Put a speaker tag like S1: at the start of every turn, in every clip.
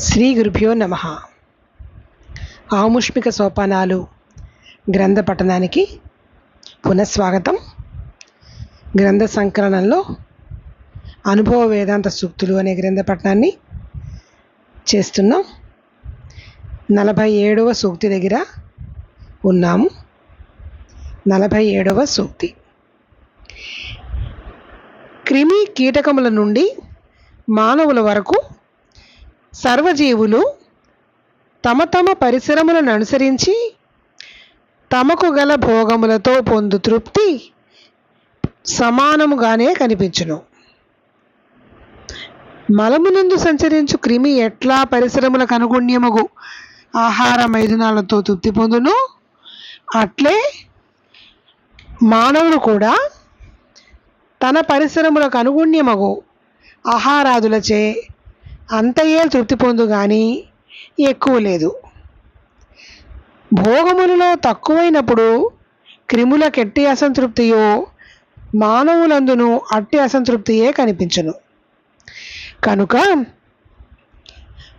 S1: శ్రీ గురుభ్యో నమ. ఆముష్మిక సోపానాలు గ్రంథ పఠనానికి పునఃస్వాగతం. గ్రంథ సంకలనంలో అనుభవ వేదాంత సూక్తులు అనే గ్రంథ పఠనాన్ని చేస్తున్నాం. నలభై ఏడవ సూక్తి దగ్గర ఉన్నాము. నలభై ఏడవ సూక్తి. క్రిమి కీటకముల నుండి మానవుల వరకు సర్వజీవులు తమ తమ పరిశ్రమలను అనుసరించి తమకు గల భోగములతో పొందు తృప్తి సమానముగానే కనిపించును. మలమునందు సంచరించు క్రిమి ఎట్లా పరిశ్రమలకు అనుగుణ్యముగు ఆహార మైదునాలతో తృప్తి పొందును? అట్లే మానవుడు కూడా తన పరిశ్రమలకు అనుగుణ్యమగు ఆహారాదులచే అంతయే తృప్తి పొందు కానీ ఎక్కువ లేదు. భోగములలో తక్కువైనప్పుడు క్రిముల కెట్టి అసంతృప్తియో మానవులందును అట్టి అసంతృప్తియే కనిపించును. కనుక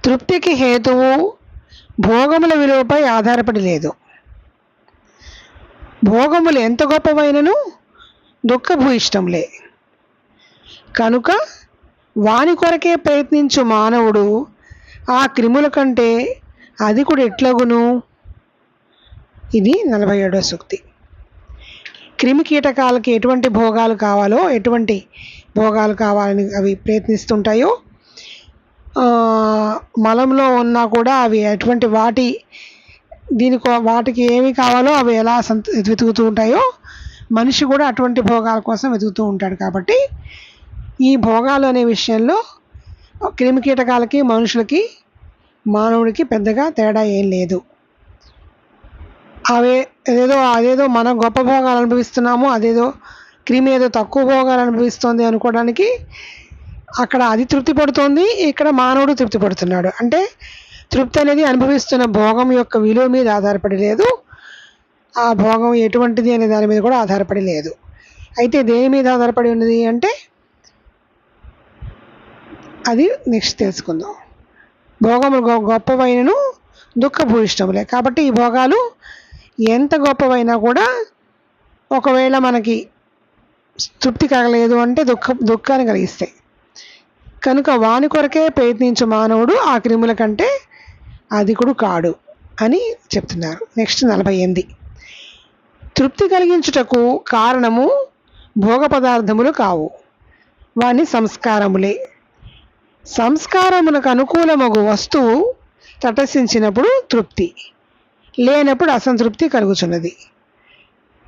S1: తృప్తికి హేతువు భోగముల విలువపై ఆధారపడి లేదు. భోగములు ఎంత గొప్పవైనను దుఃఖభూయిష్టంలే కనుక వాని కొరకే ప్రయత్నించు మానవుడు ఆ క్రిముల కంటే అది కూడా ఎట్లగును? ఇది నలభై ఏడవ సూక్తి క్రిమి కీటకాలకి ఎటువంటి భోగాలు కావాలో ఎటువంటి భోగాలు కావాలని అవి ప్రయత్నిస్తుంటాయో మలంలో ఉన్నా కూడా అవి ఎటువంటి వాటి దీనికి వాటికి ఏమి కావాలో అవి ఎలా సంత వెతుకుతూ ఉంటాయో మనిషి కూడా అటువంటి భోగాల కోసం వెతుకుతూ ఉంటాడు కాబట్టి ఈ భోగాలు అనే విషయంలో క్రిమి కీటకాలకి మనుషులకి మానవుడికి పెద్దగా తేడా ఏం లేదు. అవే అదేదో అదేదో మనం గొప్ప భోగాలు అనుభవిస్తున్నాము అదేదో క్రిమి ఏదో తక్కువ భోగాలు అనుభవిస్తుంది అనుకోవడానికి అక్కడ అది తృప్తి పడుతుంది ఇక్కడ మానవుడు తృప్తి పడుతున్నాడు. అంటే తృప్తి అనేది అనుభవిస్తున్న భోగం యొక్క విలువ మీద ఆధారపడి లేదు. ఆ భోగం ఎటువంటిది అనే దాని మీద కూడా ఆధారపడి లేదు. అయితే దేని మీద ఆధారపడి ఉన్నది అంటే అది నెక్స్ట్ తెలుసుకుందాం. భోగములు గొ- గొప్పవైనను దుఃఖభూయిష్టములే. కాబట్టి ఈ భోగాలు ఎంత గొప్పవైనా కూడా ఒకవేళ మనకి తృప్తి కలగలేదు అంటే దుఃఖ దుఃఖాన్ని కలిగిస్తాయి. కనుక వాని కొరకే ప్రయత్నించు మానవుడు ఆ క్రిముల కంటే అధికుడు కాడు అని చెప్తున్నారు. నెక్స్ట్ నలభై ఎనిమిది. తృప్తి కలిగించుటకు కారణము భోగ పదార్థములు కావు. వాని సంస్కారములే. సంస్కారమునకు అనుకూలమగు వస్తువు తటస్థించినప్పుడు తృప్తి లేనప్పుడు అసంతృప్తి కలుగుచున్నది.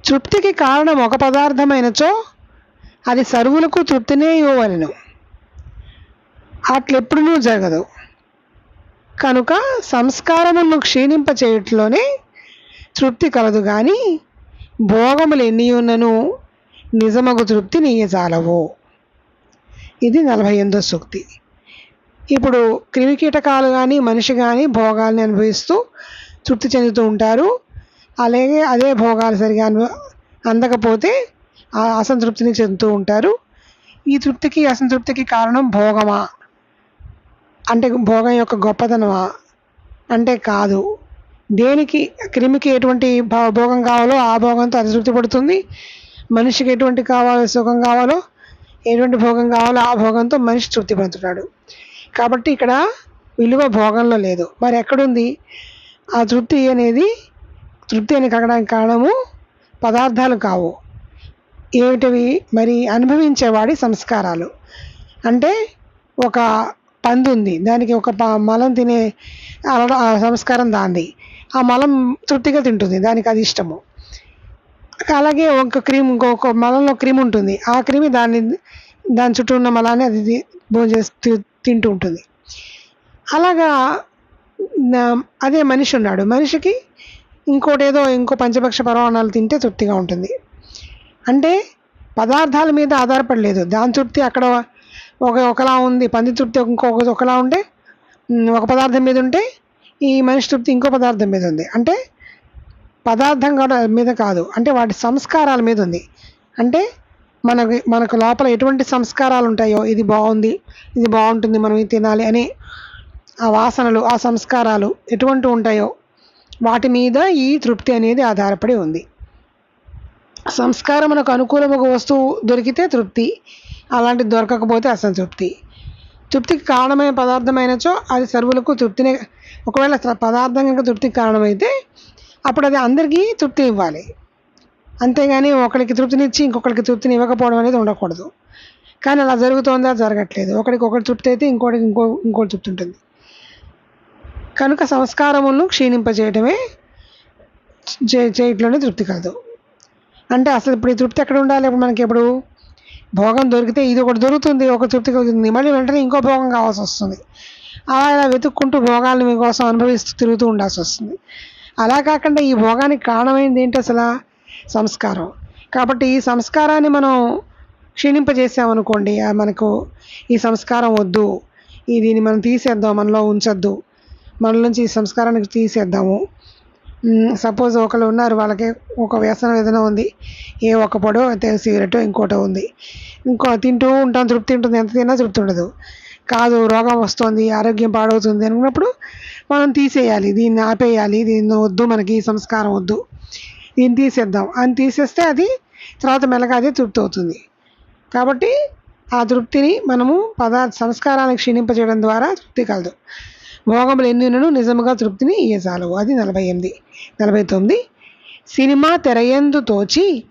S1: తృప్తికి కారణం ఒక పదార్థమైనచో అది సర్వులకు తృప్తినే ఇవ్వవలను. అట్లెప్పుడూ జరగదు. కనుక సంస్కారములను క్షీణింప చేయట్లోనే తృప్తి కలదు కానీ భోగములు ఎన్ని ఉన్నను నిజమగు తృప్తి నీయజాలవు ఇది నలభై ఎనిమిదో సూక్తి. ఇప్పుడు క్రిమికీటకాలు కానీ మనిషి కానీ భోగాల్ని అనుభవిస్తూ తృప్తి చెందుతూ ఉంటారు. అలాగే అదే భోగాలు సరిగా అను అందకపోతే ఆ అసంతృప్తిని చెందుతూ ఉంటారు. ఈ తృప్తికి అసంతృప్తికి కారణం భోగమా? అంటే భోగం యొక్క గొప్పతనమా? అంటే కాదు. దేనికి క్రిమికి ఎటువంటి భోగం కావాలో ఆ భోగంతో అది తృప్తి పడుతుంది. మనిషికి ఎటువంటి కావాలో సుఖం కావాలో ఎటువంటి భోగం కావాలో ఆ భోగంతో మనిషి తృప్తి పడుతున్నాడు. కాబట్టి ఇక్కడ విలువ భోగంలో లేదు. మరి ఎక్కడుంది? ఆ తృప్తి అనేది తృప్తి అని కలగడానికి కారణము పదార్థాలు కావు. ఏమిటివి? మరి అనుభవించేవాడి సంస్కారాలు. అంటే ఒక పంది ఉంది. దానికి ఒక ప- మలం తినే అలడ ఆ సంస్కారం దాంది. ఆ మలం తృప్తిగా తింటుంది. దానికి అది ఇష్టము. అలాగే ఒక క్రీమ్ ఇంకొక మలంలో క్రీమ్ ఉంటుంది. ఆ క్రీమ్ దాన్ని దాని చుట్టూ ఉన్న మలాన్ని అది భోజనం తింటూ ఉంటుంది. అలాగా అదే మనిషి ఉన్నాడు. మనిషికి ఇంకోటి ఏదో ఇంకో పంచపక్ష పరమాణాలు తింటే తృప్తిగా ఉంటుంది. అంటే పదార్థాల మీద ఆధారపడలేదు. దాని తృప్తి అక్కడ ఒక ఒకలా ఉంది. పంది తృప్తి ఇంకొక ఒకలా ఉంటే ఒక పదార్థం మీద ఉంటే ఈ మనిషి తృప్తి ఇంకో పదార్థం మీద ఉంది. అంటే పదార్థం కూడా మీద కాదు. అంటే వాటి సంస్కారాల మీద ఉంది. అంటే మనకి మనకు లోపల ఎటువంటి సంస్కారాలు ఉంటాయో ఇది బాగుంది ఇది బాగుంటుంది మనం ఇది తినాలి అని ఆ వాసనలు ఆ సంస్కారాలు ఎటువంటి ఉంటాయో వాటి మీద ఈ తృప్తి అనేది ఆధారపడి ఉంది. సంస్కారం మనకు అనుకూలం ఒక వస్తువు దొరికితే తృప్తి అలాంటిది దొరకకపోతే అసంతృప్తి. తృప్తికి కారణమైన పదార్థమైనచో అది సర్వులకు తృప్తిని ఒకవేళ పదార్థం కనుక తృప్తికి కారణమైతే అప్పుడు అది అందరికీ తృప్తి ఇవ్వాలి. అంతేగాని ఒకరికి తృప్తినిచ్చి ఇంకొకరికి తృప్తిని ఇవ్వకపోవడం అనేది ఉండకూడదు. కానీ అలా జరుగుతోందా? జరగట్లేదు. ఒకరికి ఒకటి తృప్తి అయితే ఇంకోటికి ఇంకో ఇంకోటి తృప్తి ఉంటుంది. కనుక సంస్కారములను క్షీణింపజేయటమే చే చేయట్లోనే తృప్తి కలదు అంటే అసలు ఇప్పుడు ఈ తృప్తి ఎక్కడ ఉండాలి? ఇప్పుడు మనకి ఇప్పుడు భోగం దొరికితే ఇది ఒకటి దొరుకుతుంది ఒక తృప్తి కలుగుతుంది. మళ్ళీ వెంటనే ఇంకో భోగం కావాల్సి వస్తుంది. అలా ఇలా వెతుక్కుంటూ భోగాలను మీకోసం అనుభవిస్తూ తిరుగుతూ ఉండాల్సి వస్తుంది. అలా కాకుండా ఈ భోగానికి కారణమైంది ఏంటి అసలు? సంస్కారం. కాబట్టి ఈ సంస్కారాన్ని మనం క్షీణింపజేసామనుకోండి మనకు ఈ సంస్కారం వద్దు ఈ దీన్ని మనం తీసేద్దాం మనలో ఉంచొద్దు మన నుంచి ఈ సంస్కారానికి తీసేద్దాము. సపోజ్ ఒకళ్ళు ఉన్నారు వాళ్ళకి ఒక వ్యసనం ఏదైనా ఉంది ఏ ఒక్క పొడో అయితే సిగరెట్ ఇంకోటో ఉంది. ఇంకో తింటూ ఉంటాం తృప్తి ఉంటుంది ఎంత తిన్నా తృప్తి ఉండదు. కాదు రోగం వస్తుంది ఆరోగ్యం పాడవుతుంది అనుకున్నప్పుడు మనం తీసేయాలి దీన్ని ఆపేయాలి దీన్ని వద్దు మనకి ఈ సంస్కారం వద్దు. దీన్ని తీసేద్దాం. అని తీసేస్తే అది తర్వాత మెల్లగా తృప్తి అవుతుంది. కాబట్టి ఆ తృప్తిని మనము పదార్థ సంస్కారానికి క్షీణింపజేయడం ద్వారా తృప్తి కలదు. భోగములు ఎన్ని ఉన్నను నిజముగా తృప్తిని ఇయ్యజాలు అది నలభై ఎనిమిది నలభై తొమ్మిది. సినిమా తెరయందు తోచి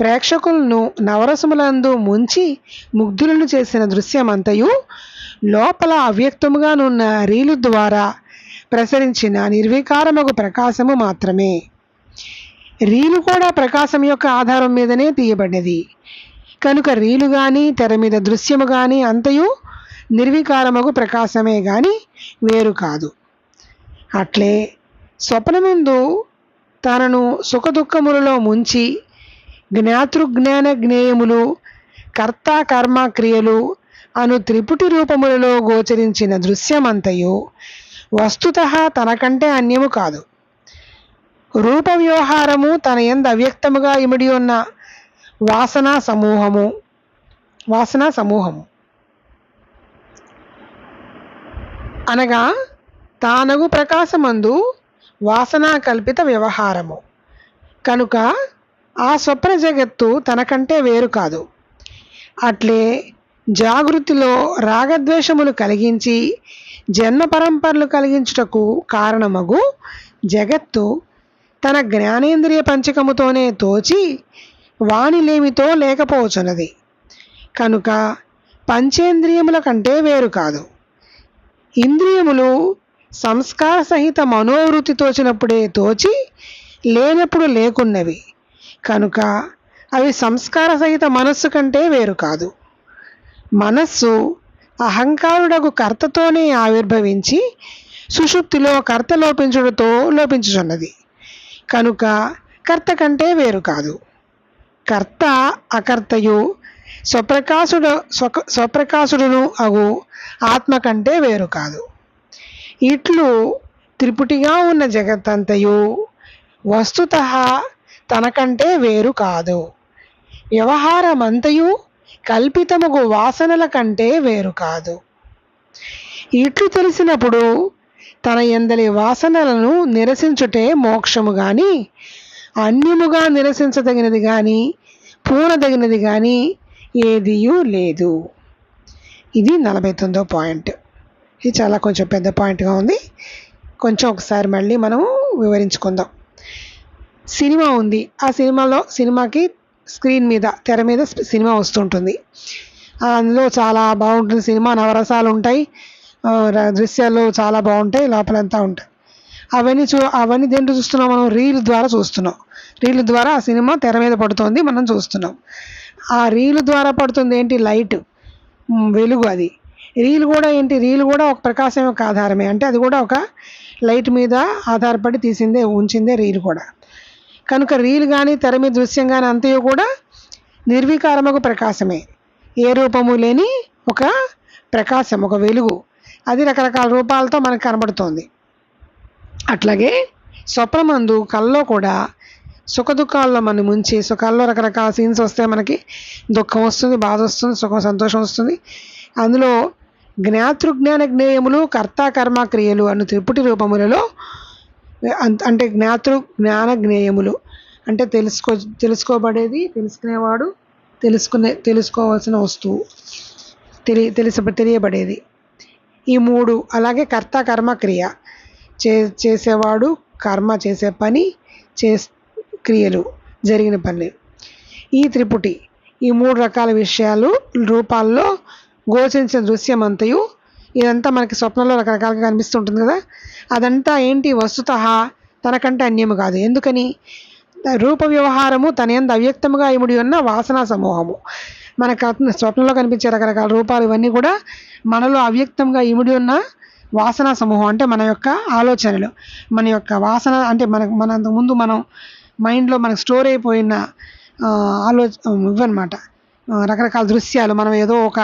S1: ప్రేక్షకులను నవరసములందు ముంచి ముగ్ధులను చేసిన దృశ్యమంతయు లోపల అవ్యక్తముగానున్న రీలు ద్వారా ప్రసరించిన నిర్వికారమగు ప్రకాశము మాత్రమే. రీలు కూడా ప్రకాశం యొక్క ఆధారం మీదనే తీయబడినది. కనుక రీలు కానీ తెర మీద దృశ్యము కానీ అంతయు నిర్వికారముకు ప్రకాశమే కానీ వేరు కాదు. అట్లే స్వప్నముందు తనను సుఖదుఖములలో ముంచి జ్ఞాతృజ్ఞాన జ్ఞేయములు కర్త కర్మ క్రియలు అను త్రిపుటి రూపములలో గోచరించిన దృశ్యమంతయు వస్తుత తనకంటే అన్యము కాదు. రూప వ్యవహారము తన ఎందు అవ్యక్తముగా ఇమిడి ఉన్న వాసనా సమూహము. వాసనా సమూహము. అనగా తానగు ప్రకాశమందు వాసనా కల్పిత వ్యవహారము. కనుక ఆ స్వప్న జగత్తు తనకంటే వేరు కాదు. అట్లే జాగృతిలో రాగద్వేషములు కలిగించి జన్మ పరంపరలు కలిగించుటకు కారణమగు జగత్తు తన జ్ఞానేంద్రియ పంచకముతోనే తోచి వాణిలేమితో లేకపోవచ్చున్నది కనుక పంచేంద్రియముల కంటే వేరు కాదు. ఇంద్రియములు సంస్కార సహిత మనోవృత్తి తోచినప్పుడే తోచి లేనప్పుడు లేకున్నవి. కనుక అవి సంస్కార సహిత మనస్సు కంటే వేరు కాదు. మనస్సు అహంకారుడకు కర్తతోనే ఆవిర్భవించి సుషుప్తిలో కర్త లోపించుడుతో లోపించుచున్నది. కనుక కర్త కంటే వేరు కాదు. కర్త అకర్తయు స్వప్రకాశుడు స్వక స్వప్రకాశుడును అగు ఆత్మ కంటే వేరు కాదు. ఇట్లు త్రిపుటిగా ఉన్న జగత్తంతయు వస్తుత తనకంటే వేరు కాదు. వ్యవహారమంతయు కల్పితముగు వాసనల కంటే వేరు కాదు. ఇట్లు తెలిసినప్పుడు తన ఎందలి వాసనలను నిరసించుటే మోక్షము గాని అన్యముగా నిరసించదగినది కానీ పూనదగినది కానీ ఏదియూ లేదు. ఇది నలభై తొమ్మిదో పాయింట్. ఇది చాలా కొంచెం పెద్ద పాయింట్గా ఉంది. కొంచెం ఒకసారి మళ్ళీ మనము వివరించుకుందాం. సినిమా ఉంది. ఆ సినిమాలో సినిమాకి స్క్రీన్ మీద తెర మీద సినిమా వస్తుంటుంది. అందులో చాలా బాగుంటుంది సినిమా నవరసాలు ఉంటాయి. దృశ్యాలు చాలా బాగుంటాయి లోపలంతా ఉంటాయి. అవన్నీ చూ అవన్నీ దేంట్లో చూస్తున్నాం మనం? రీల్ ద్వారా చూస్తున్నాం. రీల్ ద్వారా ఆ సినిమా తెర మీద పడుతుంది మనం చూస్తున్నాం. ఆ రీల్ ద్వారా పడుతుంది ఏంటి? లైట్. వెలుగు అది. రీల్ కూడా ఏంటి? రీల్ కూడా ఒక ప్రకాశం యొక్క ఆధారమే. అంటే అది కూడా ఒక లైట్ మీద ఆధారపడి తీసిందే ఉంచిందే రీల్ కూడా. కనుక రీల్ కానీ తెర మీద దృశ్యం కానీ అంతయు కూడా నిర్వికారముకు ప్రకాశమే. ఏ రూపము లేని ఒక ప్రకాశం ఒక వెలుగు. అది రకరకాల రూపాలతో మనకు కనబడుతోంది. అట్లాగే స్వప్నమందు కల్లో కూడా సుఖ దుఃఖాల్లో ముంచి సుఖాల్లో రకరకాల సీన్స్ వస్తే మనకి దుఃఖం వస్తుంది బాధ వస్తుంది సుఖం సంతోషం వస్తుంది. అందులో జ్ఞాతృజ్ఞాన జ్ఞేయములు కర్త కర్మ క్రియలు అను త్రిపుటి రూపములలో అంటే జ్ఞాతృ జ్ఞాన జ్ఞేయములు. అంటే తెలుసుకో తెలుసుకోబడేది తెలుసుకునేవాడు తెలుసుకునే తెలుసుకోవాల్సిన వస్తువు తెలి తెలిసి తెలియబడేది. ఈ మూడు అలాగే కర్త కర్మ క్రియ. చే చేసేవాడు కర్మ చేసే పని చే క్రియలు జరిగిన పని. ఈ త్రిపుటి ఈ మూడు రకాల విషయాలు రూపాల్లో గోచరించిన దృశ్యం అంతయు ఇదంతా మనకి స్వప్నంలో రకరకాలుగా కనిపిస్తుంటుంది కదా. అదంతా ఏంటి? వస్తుత తనకంటే అన్యము కాదు. ఎందుకని? రూప వ్యవహారము తన ఎందు అవ్యక్తముగా ఇముడి ఉన్న వాసనా సమూహము. మనకు స్వప్నంలో కనిపించే రకరకాల రూపాలు ఇవన్నీ కూడా మనలో అవ్యక్తంగా ఇమిడి ఉన్న వాసన సమూహం అంటే మన యొక్క ఆలోచనలు. మన యొక్క వాసన అంటే మన మన ముందు మనం మైండ్లో మనకు స్టోర్ అయిపోయిన ఆలోచ ఆలో ఇవన్నమాట రకరకాల దృశ్యాలు మనం ఏదో ఒక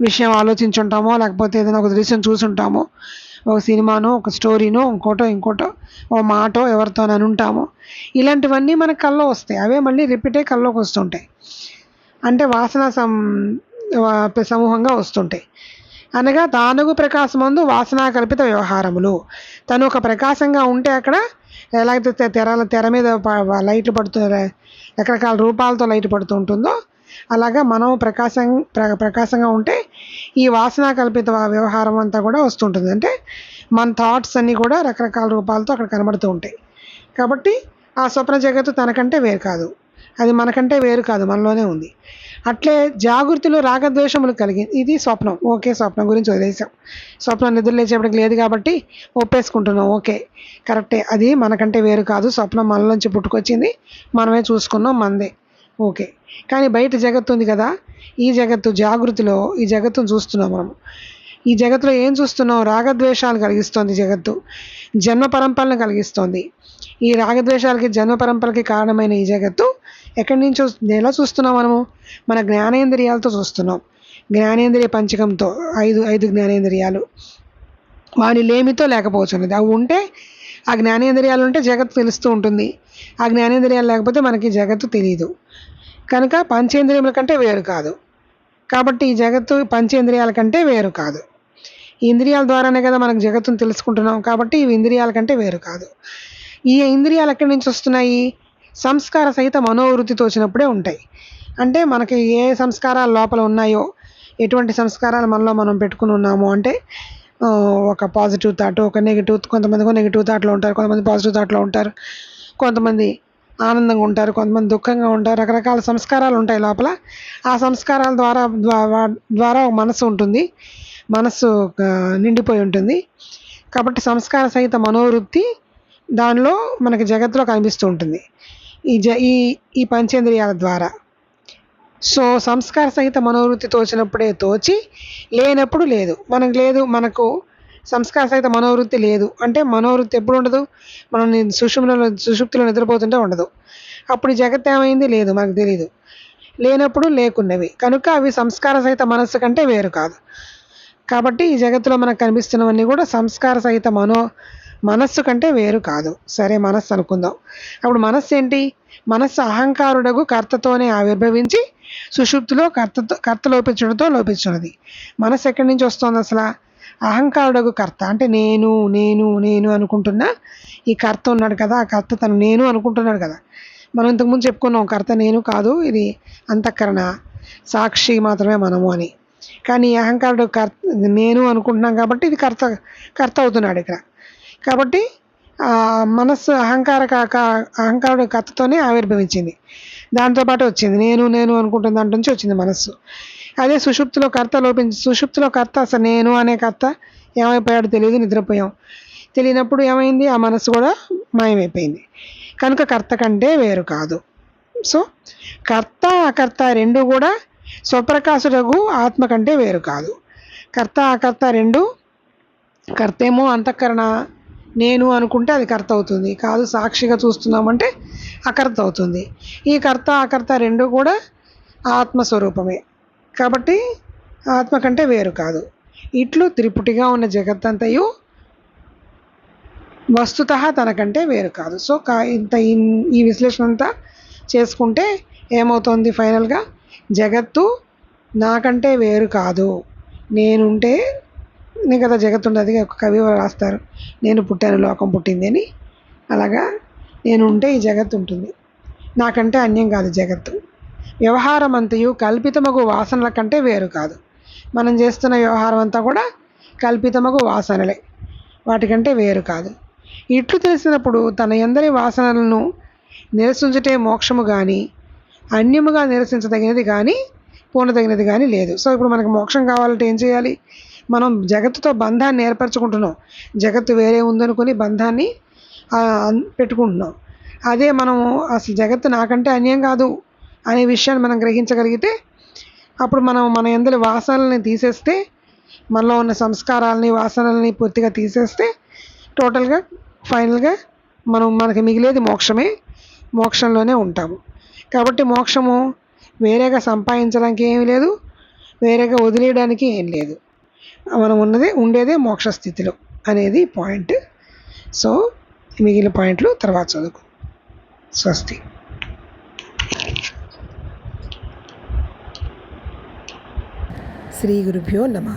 S1: విషయం ఆలోచించుంటామో లేకపోతే ఏదైనా ఒక దృశ్యం చూసుంటామో ఒక సినిమానో ఒక స్టోరీనో ఇంకోటో ఇంకోటో ఓ మాటో ఎవరితో అని ఉంటామో ఇలాంటివన్నీ మన కల్లో వస్తాయి. అవే మళ్ళీ రిపీటే కల్లోకి వస్తుంటాయి. అంటే వాసన సం సమూహంగా వస్తుంటాయి. అనగా తానుగు ప్రకాశమందు వాసన కల్పిత వ్యవహారములు. తను ఒక ప్రకాశంగా ఉంటే అక్కడ ఎలాగైతే తె- తెర మీద లైట్లు పడుతు రకరకాల రూపాలతో లైట్ పడుతూ ఉంటుందో అలాగా మనం ప్రకాశం ప్ర ప్రకాశంగా ఉంటే ఈ వాసన కల్పిత వ్యవహారం అంతా కూడా వస్తుంటుంది. అంటే మన థాట్స్ అన్నీ కూడా రకరకాల రూపాలతో అక్కడ కనబడుతూ ఉంటాయి. కాబట్టి ఆ స్వప్న జగత్తు తనకంటే వేరు కాదు. అది మనకంటే వేరు కాదు మనలోనే ఉంది. అట్లే జాగృతిలో రాగద్వేషములు కలిగి ఇది స్వప్నం. ఓకే స్వప్నం గురించి వదిలేసాం. స్వప్నం నిద్ర లేచేపటికి లేదు కాబట్టి ఒప్పేసుకుంటున్నాం. ఓకే కరెక్టే. అది మనకంటే వేరు కాదు స్వప్నం మనలోంచి పుట్టుకొచ్చింది మనమే చూసుకున్నాం మందే. ఓకే కానీ బయట జగత్తు ఉంది కదా ఈ జగత్తు జాగృతిలో ఈ జగత్తును చూస్తున్నాం మనం ఈ జగత్తులో ఏం చూస్తున్నాం? రాగద్వేషాలు కలిగిస్తోంది జగత్తు జన్మ పరంపరను కలిగిస్తోంది. ఈ రాగద్వేషాలకి జన్మ పరంపరకి కారణమైన ఈ జగత్తు ఎక్కడి నుంచో ఎలా చూస్తున్నాం మనము? మన జ్ఞానేంద్రియాలతో చూస్తున్నాం. జ్ఞానేంద్రియ పంచకంతో ఐదు ఐదు జ్ఞానేంద్రియాలు. వాని లేమితో లేకపోతున్నది అవి ఉంటే ఆ జ్ఞానేంద్రియాలు ఉంటే జగత్తు తెలుస్తూ ఉంటుంది. ఆ జ్ఞానేంద్రియాలు లేకపోతే మనకి జగత్తు తెలియదు కనుక పంచేంద్రియముల కంటే వేరు కాదు. కాబట్టి ఈ జగత్తు పంచేంద్రియాల కంటే వేరు కాదు. ఈ ఇంద్రియాల ద్వారానే కదా మనకు జగత్తును తెలుసుకుంటున్నాం. కాబట్టి ఇవి ఇంద్రియాల కంటే వేరు కాదు. ఈ ఇంద్రియాలు ఎక్కడి నుంచి వస్తున్నాయి? సంస్కార సహిత మనోవృత్తితో వచ్చినప్పుడే ఉంటాయి. అంటే మనకి ఏ సంస్కారాలు లోపల ఉన్నాయో ఎటువంటి సంస్కారాలు మనలో మనం పెట్టుకుని ఉన్నాము అంటే ఒక పాజిటివ్ థాట్ ఒక నెగిటివ్ కొంతమంది నెగిటివ్ థాట్లో ఉంటారు కొంతమంది పాజిటివ్ థాట్లో ఉంటారు కొంతమంది ఆనందంగా ఉంటారు కొంతమంది దుఃఖంగా ఉంటారు రకరకాల సంస్కారాలు ఉంటాయి లోపల. ఆ సంస్కారాల ద్వారా ద్వారా ఒక మనసు ఉంటుంది. మనస్సు నిండిపోయి ఉంటుంది. కాబట్టి సంస్కార సహిత మనోవృత్తి దానిలో మనకి జగత్తులో కనిపిస్తూ ఉంటుంది. ఈ జ ఈ ఈ పంచేంద్రియాల ద్వారా. సో సంస్కార సహిత మనోవృత్తి తోచినప్పుడే తోచి లేనప్పుడు లేదు. మనకు లేదు మనకు సంస్కార సహిత మనోవృత్తి లేదు. అంటే మనోవృత్తి ఎప్పుడు ఉండదు? మనం సుషుమ్లో సుషుప్తిలో నిద్రపోతుంటే ఉండదు. అప్పుడు జగత్ ఏమైంది? లేదు మనకు తెలియదు లేనప్పుడు లేకున్నవి. కనుక అవి సంస్కార సహిత మనస్సు కంటే వేరు కాదు. కాబట్టి ఈ జగత్తులో మనకు కనిపిస్తున్నవన్నీ కూడా సంస్కార సహిత మనో మనస్సు కంటే వేరు కాదు. సరే మనస్సు అనుకుందాం. అప్పుడు మనస్సు ఏంటి? మనస్సు అహంకారుడగు కర్తతోనే ఆవిర్భవించి సుషుప్తిలో కర్తతో కర్త లోపించడంతో లోపించున్నది మనస్సు ఎక్కడి నుంచి వస్తుంది అసలు? అహంకారుడగు కర్త. అంటే నేను నేను నేను అనుకుంటున్నా ఈ కర్త ఉన్నాడు కదా ఆ కర్త తను నేను అనుకుంటున్నాడు కదా. మనం ఇంతకుముందు చెప్పుకున్నాం కర్త నేను కాదు ఇది అంతఃకరణ సాక్షి మాత్రమే మనము అని. కానీ ఈ అహంకారుడు కర్త నేను అనుకుంటున్నాం కాబట్టి ఇది కర్త కర్త అవుతున్నాడు ఇక్కడ. కాబట్టి మనస్సు అహంకార కాక అహంకారుడు కర్తతోనే ఆవిర్భవించింది. దాంతోపాటు వచ్చింది నేను నేను అనుకుంటున్న దాంట్లో నుంచి వచ్చింది మనస్సు. అదే సుషుప్తిలో కర్త లోపించి సుషుప్తిలో కర్త అసలు నేను అనే కర్త ఏమైపోయాడో తెలియదు నిద్రపోయాం. తెలియనప్పుడు ఏమైంది? ఆ మనస్సు కూడా మాయమైపోయింది. కనుక కర్త కంటే వేరు కాదు. సో కర్త అకర్త రెండు కూడా స్వప్రకాశుడగు ఆత్మ కంటే వేరు కాదు. కర్త అకర్త రెండు కర్తేమో అంతఃకరణ నేను అనుకుంటే అది కర్త అవుతుంది. కాదు సాక్షిగా చూస్తున్నామంటే అకర్త అవుతుంది. ఈ కర్త అకర్త రెండు కూడా ఆత్మస్వరూపమే. కాబట్టి ఆత్మ కంటే వేరు కాదు. ఇట్లు త్రిపుటిగా ఉన్న జగత్తంతయు వస్తుత తనకంటే వేరు కాదు. సో కా ఇంత ఈ విశ్లేషణ అంతా చేసుకుంటే ఏమవుతుంది ఫైనల్గా? జగత్తు నాకంటే వేరు కాదు. నేనుంటే నీ కదా జగత్తు ఒక కవి రాస్తారు నేను పుట్టాను లోకం పుట్టింది అని. అలాగా నేను ఉంటే ఈ జగత్తు ఉంటుంది. నాకంటే అన్యం కాదు జగత్తు. వ్యవహారం అంతయు కల్పితమగు వాసనల కంటే వేరు కాదు. మనం చేస్తున్న వ్యవహారం అంతా కూడా కల్పితమగు వాసనలే వాటికంటే వేరు కాదు. ఇట్లు తెలిసినప్పుడు తన ఎందరి వాసనలను నిరసించుటే మోక్షము కానీ అన్యముగా నిరసించదగినది కానీ పూనదగినది కానీ లేదు. సో ఇప్పుడు మనకు మోక్షం కావాలంటే ఏం చేయాలి? మనం జగత్తుతో బంధాన్ని ఏర్పరచుకుంటున్నాం. జగత్తు వేరే ఉందనుకుని బంధాన్ని అన్- పెట్టుకుంటున్నాం. అదే మనం అసలు జగత్తు నాకంటే అన్యం కాదు అనే విషయాన్ని మనం గ్రహించగలిగితే అప్పుడు మనం మన ఎందులో వాసనల్ని తీసేస్తే మనలో ఉన్న సంస్కారాలని వాసనల్ని పూర్తిగా తీసేస్తే టోటల్గా ఫైనల్గా మనం మనకి మిగిలేది మోక్షమే మోక్షంలోనే ఉంటాము. కాబట్టి మోక్షము వేరేగా సంపాదించడానికి ఏమీ లేదు వేరేగా వదిలేయడానికి ఏం లేదు. మనం ఉన్నదే ఉండేదే మోక్ష స్థితిలో అనేది పాయింట్. సో మిగిలిన పాయింట్లు తర్వాత చదువుకు. స్వస్తి.
S2: శ్రీ గురుభ్యో నమ.